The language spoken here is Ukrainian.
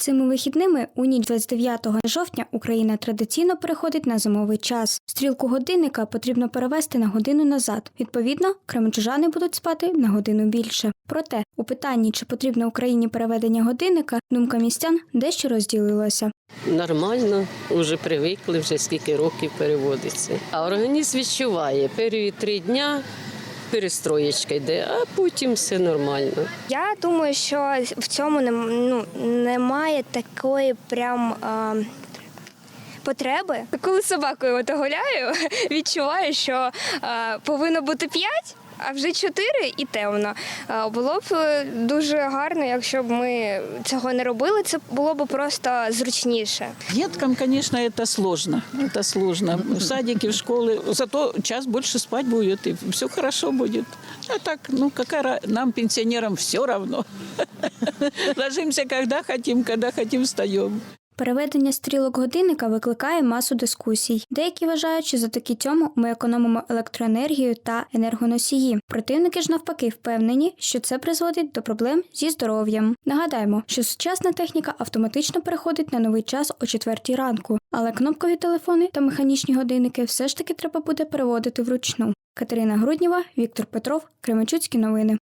Цими вихідними у ніч 29 жовтня Україна традиційно переходить на зимовий час. Стрілку годинника потрібно перевести на годину назад. Відповідно, кременчужани будуть спати на годину більше. Проте у питанні, чи потрібно Україні переведення годинника, думка містян дещо розділилася. Нормально, вже привикли, вже скільки років переводиться. А організм відчуває перші три дня перестроєчка йде, а потім все нормально. Я думаю, що в цьому не, ну, немає такої прям. А... Потреби, коли собакою гуляю, відчуваю, що е, повинно бути 5, а вже 4 і темно. Було б е, дуже гарно, якщо б ми цього не робили. Це було б просто зручніше. Деткам, конечно, это сложно. Это сложно. В садике, в школе. Зато час больше спать будет, и все хорошо будет. А так, ну, ра- нам, пенсионерам, все равно. Ложимся, когда хотим, когда хотим, встаем. Переведення стрілок годинника викликає масу дискусій. Деякі вважають, що за такі тьому ми економимо електроенергію та енергоносії. Противники ж навпаки впевнені, що це призводить до проблем зі здоров'ям. Нагадаємо, що сучасна техніка автоматично переходить на новий час о 4 ранку, але кнопкові телефони та механічні годинники все ж таки треба буде переводити вручну. Катерина Грудніва, Віктор Петров, Кременчуцькі новини.